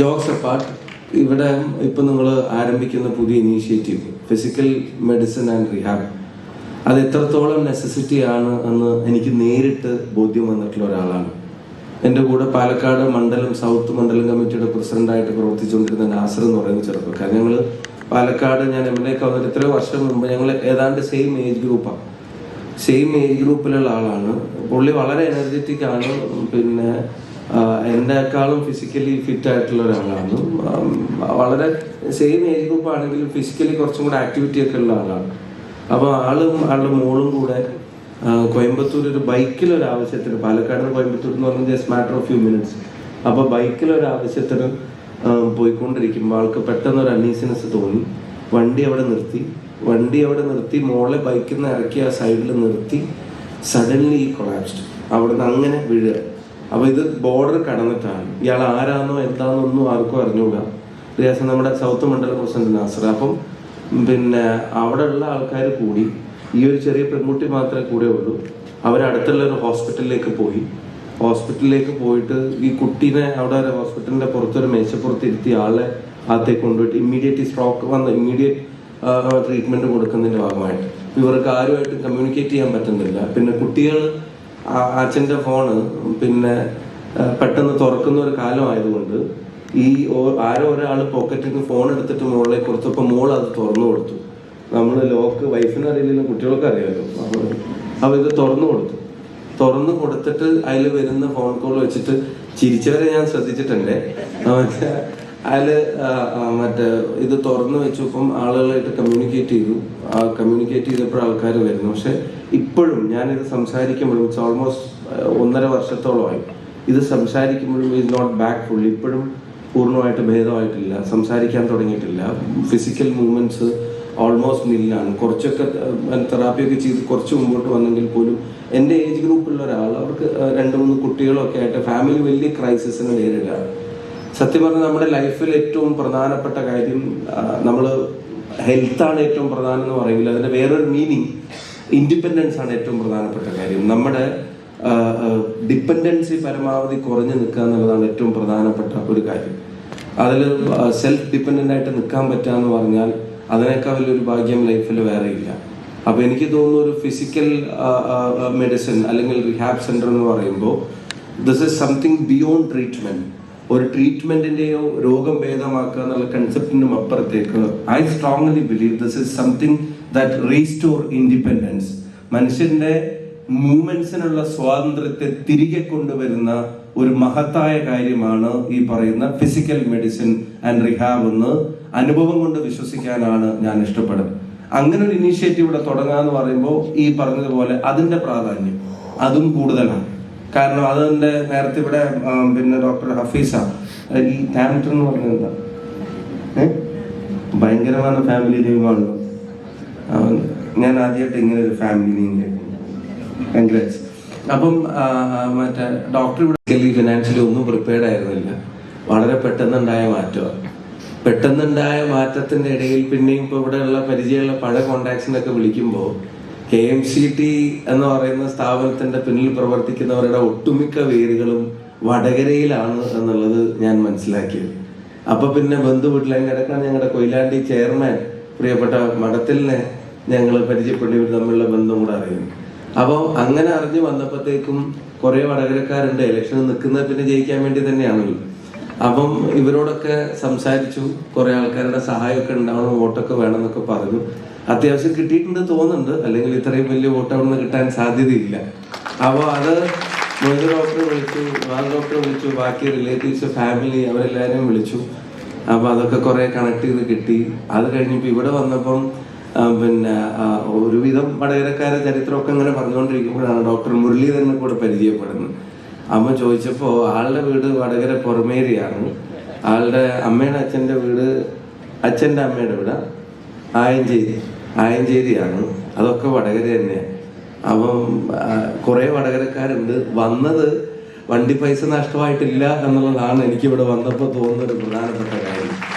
Jokes apart ഇവിടെ ഇപ്പം നിങ്ങൾ ആരംഭിക്കുന്ന പുതിയ initiative physical medicine and rehab അത് എത്രത്തോളം നെസസിറ്റി ആണ് എന്ന് എനിക്ക് നേരിട്ട് ബോധ്യം വന്നിട്ടുള്ള ഒരാളാണ്. എന്റെ കൂടെ പാലക്കാട് മണ്ഡലം സൗത്ത് മണ്ഡലം കമ്മിറ്റിയുടെ പ്രസിഡന്റായിട്ട് പ്രവർത്തിച്ചുകൊണ്ടിരുന്ന നാസർ എന്ന് പറയുന്ന ചെറുപ്പക്കാരൻ. ഞങ്ങൾ പാലക്കാട് ഞാൻ എം എൽ എ എത്രയോ വർഷം മുമ്പ് ഞങ്ങൾ ഏതാണ്ട് സെയിം ഏജ് ഗ്രൂപ്പാണ് സെയിം ഏജ് ഗ്രൂപ്പിലുള്ള ആളാണ്. പുള്ളി വളരെ എനർജറ്റിക് ആണ്. പിന്നെ എന്നെക്കാളും ഫിസിക്കലി ഫിറ്റ് ആയിട്ടുള്ള ഒരാളാണ്. വളരെ സെയിം ഏജ് ഗ്രൂപ്പ് ആണെങ്കിലും ഫിസിക്കലി കുറച്ചും കൂടെ ആക്ടിവിറ്റി ഒക്കെ ഉള്ള ആളാണ്. അപ്പോൾ ആളും ആളുടെ മോളും കൂടെ കോയമ്പത്തൂർ ഒരു ബൈക്കിൽ ഒരു ആവശ്യത്തിന് പാലക്കാട് കോയമ്പത്തൂർ എന്ന് പറഞ്ഞാൽ just matter of few minutes അപ്പോൾ ബൈക്കിൽ ഒരു ആവശ്യത്തിന് പോയിക്കൊണ്ടിരിക്കുമ്പോൾ ആൾക്ക് പെട്ടെന്ന് ഒരു അൺഈസിനെസ് തോന്നി. വണ്ടി അവിടെ നിർത്തി. വണ്ടി അവിടെ നിർത്തി മോളെ ബൈക്കിൽ നിന്ന് ഇറക്കി ആ സൈഡിൽ നിർത്തി. സഡൻലി ഈ കൊളാപ്സ്ഡ് അവിടെ നിന്ന് അങ്ങനെ വീഴുക. അപ്പോൾ ഇത് ബോർഡർ കടന്നിട്ടാണ്. ഇയാൾ ആരാന്നോ ഒന്നും ആർക്കും അറിഞ്ഞുകൂടാ റിയാസ് നമ്മുടെ സൗത്ത് മണ്ഡല പ്രസിഡന്റ് നാസർ. അപ്പം പിന്നെ അവിടെ ഉള്ള ആൾക്കാർ കൂടി ഈ ഒരു ചെറിയ പെൺകുട്ടി മാത്രമേ കൂടെ ഉള്ളൂ. അവരടുത്തുള്ള ഒരു ഹോസ്പിറ്റലിലേക്ക് പോയി. ഹോസ്പിറ്റലിലേക്ക് പോയിട്ട് ഈ കുട്ടീനെ അവിടെ ഒരു പുറത്തൊരു മേശപ്പുറത്ത് ഇരുത്തി ആളെ അകത്തേക്ക് കൊണ്ടുപോയിട്ട് ഇമ്മീഡിയറ്റ് സ്ട്രോക്ക് വന്ന ഇമ്മീഡിയറ്റ് ട്രീറ്റ്മെന്റ് കൊടുക്കുന്നതിന്റെ ഭാഗമായിട്ട്. ഇവർക്ക് ആരുമായിട്ട് കമ്മ്യൂണിക്കേറ്റ് ചെയ്യാൻ പറ്റുന്നില്ല. പിന്നെ കുട്ടികൾ അച്ഛന്റെ ഫോണ് പിന്നെ പെട്ടെന്ന് തുറക്കുന്ന ഒരു കാലമായതുകൊണ്ട് ഈ ആരോ ഒരാൾ പോക്കറ്റിൽ നിന്ന് ഫോൺ എടുത്തിട്ട് മുകളിലേക്ക് കൊടുത്തപ്പോൾ മോൾ അത് തുറന്നു കൊടുത്തു. നമ്മൾ ലോക്ക് വൈഫിന് അറിയില്ല കുട്ടികൾക്ക് അറിയാമല്ലോ അപ്പോൾ ഇത് തുറന്നു കൊടുത്തു. തുറന്നു കൊടുത്തിട്ട് അതിൽ വരുന്ന ഫോൺ കോൾ വെച്ചിട്ട് ചിരിച്ചവരെ ഞാൻ ശ്രദ്ധിച്ചിട്ടുണ്ട്. ആ, മറ്റേ ഇത് തുറന്നു വെച്ചപ്പം ആളുകളായിട്ട് കമ്മ്യൂണിക്കേറ്റ് ചെയ്തു. ആ കമ്മ്യൂണിക്കേറ്റ് ചെയ്തപ്പോൾ ആൾക്കാർ വരുന്നു പക്ഷെ ഇപ്പോഴും ഞാനിത് സംസാരിക്കുമ്പോഴും ഇറ്റ്സ് ഓൾമോസ്റ്റ് ഒന്നര വർഷത്തോളമായി. ഇത് സംസാരിക്കുമ്പോഴും ഇസ് നോട്ട് ബാക്ക് ഫുൾ ഇപ്പോഴും പൂർണമായിട്ട് ഭേദമായിട്ടില്ല. സംസാരിക്കാൻ തുടങ്ങിയിട്ടില്ല. ഫിസിക്കൽ മൂവ്മെന്റ്സ് ഓൾമോസ്റ്റ് നില്ലാണ് കുറച്ചൊക്കെ തെറാപ്പിയൊക്കെ ചെയ്ത് കുറച്ച് മുമ്പോട്ട് വന്നെങ്കിൽ പോലും എന്റെ ഏജ് ഗ്രൂപ്പിലുള്ള ഒരാൾ അവർക്ക് രണ്ട് മൂന്ന് കുട്ടികളൊക്കെ ആയിട്ട് ഫാമിലി വലിയ ക്രൈസിസിനെ നേരിടുകയാണ് സത്യം പറഞ്ഞാൽ നമ്മുടെ ലൈഫിൽ ഏറ്റവും പ്രധാനപ്പെട്ട കാര്യം നമ്മൾ ഹെൽത്താണ് ഏറ്റവും പ്രധാനം എന്ന് പറയുമ്പോൾ അതിന്റെ വേറൊരു മീനിങ് ഇൻഡിപെൻഡൻസ് ആണ് ഏറ്റവും പ്രധാനപ്പെട്ട കാര്യം. നമ്മുടെ ഡിപ്പെൻഡൻസി പരമാവധി കുറഞ്ഞു നിൽക്കുക എന്നുള്ളതാണ് ഏറ്റവും പ്രധാനപ്പെട്ട ഒരു കാര്യം. അതിൽ സെൽഫ് ഡിപ്പെൻഡന്റ് ആയിട്ട് നിൽക്കാൻ പറ്റുക എന്ന് പറഞ്ഞാൽ അതിനേക്കാൾ വലിയൊരു ഭാഗ്യം ലൈഫിൽ വേറെ ഇല്ല. അപ്പോൾ എനിക്ക് തോന്നുന്നു ഒരു ഫിസിക്കൽ മെഡിസിൻ അല്ലെങ്കിൽ റിഹാബ് സെന്റർ എന്ന് പറയുമ്പോൾ this is something beyond treatment ഒരു ട്രീറ്റ്മെന്റിന്റെയോ രോഗം ഭേദമാക്കുക എന്നുള്ള കൺസെപ്റ്റിനും അപ്പുറത്തേക്ക് I strongly believe this is something that restore independence മനുഷ്യന്റെ മൂവ്മെന്റ്സിനുള്ള സ്വാതന്ത്ര്യത്തെ തിരികെ കൊണ്ടുവരുന്ന ഒരു മഹത്തായ കാര്യമാണ് ഈ പറയുന്ന ഫിസിക്കൽ മെഡിസിൻ ആൻഡ് റിഹാബ് എന്ന് അനുഭവം കൊണ്ട് വിശ്വസിക്കാനാണ് ഞാൻ ഇഷ്ടപ്പെടുന്നത്. അങ്ങനെ ഒരു ഇനീഷ്യേറ്റീവ് ഇവിടെ തുടങ്ങാന്ന് പറയുമ്പോൾ ഈ പറഞ്ഞതുപോലെ അതിന്റെ പ്രാധാന്യം അതും കൂടുതലാണ്. കാരണം അതിന്റെ നേരത്തെ ഇവിടെ പിന്നെ ഡോക്ടർ ഹഫീസ. ഈ ടാമിറ്റർ എന്ന് പറഞ്ഞത് എന്താ? ഭയങ്കരമാണ് ഫാമിലി നെയിമാണല്ലോ ഞാൻ ആദ്യമായിട്ട് ഇങ്ങനെ ഒരു ഫാമിലി കേൾക്കുന്നു കൺഗ്രാറ്റ്സ് അപ്പം മറ്റേ ഡോക്ടർ ഇവിടെ ഫിനാൻഷ്യലി ഒന്നും പ്രിപ്പയർഡ് ആയിരുന്നില്ല. വളരെ പെട്ടെന്നുണ്ടായ മാറ്റമാണ് പെട്ടെന്നുണ്ടായ മാറ്റത്തിന്റെ ഇടയിൽ പിന്നെയും ഇപ്പൊ ഇവിടെയുള്ള പരിചയമുള്ള പഴയ കോണ്ടാക്ട്സിനൊക്കെ വിളിക്കുമ്പോൾ കെ എം സി ടി എന്ന് പറയുന്ന സ്ഥാപനത്തിന്റെ പിന്നിൽ പ്രവർത്തിക്കുന്നവരുടെ ഒട്ടുമിക്ക വേരുകളും വടകരയിലാണ് എന്നുള്ളത് ഞാൻ മനസ്സിലാക്കിയത്. അപ്പൊ പിന്നെ ബന്ധു വീട്ടിൽ അതിന്റെ ഇടയ്ക്കാണ് ഞങ്ങളുടെ കൊയിലാണ്ടി ചെയർമാൻ പ്രിയപ്പെട്ട മഠത്തിലിനെ ഞങ്ങൾ പരിചയപ്പെട്ട് തമ്മിലുള്ള ബന്ധം കൂടെ അറിയുന്നു. അപ്പോൾ അങ്ങനെ അറിഞ്ഞു വന്നപ്പോഴത്തേക്കും കുറെ വടകരക്കാരുണ്ട് ഇലക്ഷന് നിൽക്കുന്നത് പിന്നെ ജയിക്കാൻ വേണ്ടി തന്നെയാണല്ലോ. അപ്പം ഇവരോടൊക്കെ സംസാരിച്ചു. കുറെ ആൾക്കാരുടെ സഹായമൊക്കെ ഉണ്ടാവണം വോട്ടൊക്കെ വേണം എന്നൊക്കെ പറഞ്ഞു. അത്യാവശ്യം കിട്ടിയിട്ടുണ്ട് തോന്നുന്നുണ്ട്. അല്ലെങ്കിൽ ഇത്രയും വലിയ വോട്ട് അവിടെ നിന്ന് കിട്ടാൻ സാധ്യതയില്ല. അപ്പോൾ അത് മൊയ്ത് ഡോക്ടറെ വിളിച്ചു വാൽ ഡോക്ടറെ വിളിച്ചു ബാക്കി റിലേറ്റീവ്സ് ഫാമിലി അവരെല്ലാവരെയും വിളിച്ചു. അപ്പോൾ അതൊക്കെ കുറേ കണക്ട് ചെയ്ത് കിട്ടി. അത് കഴിഞ്ഞപ്പോൾ ഇവിടെ വന്നപ്പം പിന്നെ ഒരുവിധം വടകരക്കാരെ ചരിത്രമൊക്കെ ഇങ്ങനെ പറഞ്ഞുകൊണ്ടിരിക്കുമ്പോഴാണ് ഡോക്ടർ മുരളീധരനെ കൂടെ പരിചയപ്പെടുന്നത്. അമ്മ ചോദിച്ചപ്പോൾ ആളുടെ വീട് വടകര പുറമേരിയാണ്. ആളുടെ അമ്മയുടെ അച്ഛന്റെ വീട് അച്ഛന്റെ അമ്മയുടെ വീട്. ആയഞ്ചേരി ആയഞ്ചേരിയാണ്. അതൊക്കെ വടകര തന്നെയാണ് അപ്പം കുറെ വടകരക്കാരുണ്ട്. വന്നത് വണ്ടി പൈസ നഷ്ടമായിട്ടില്ല എന്നുള്ളതാണ് എനിക്കിവിടെ വന്നപ്പോൾ തോന്നുന്ന ഒരു പ്രധാനപ്പെട്ട കാര്യം.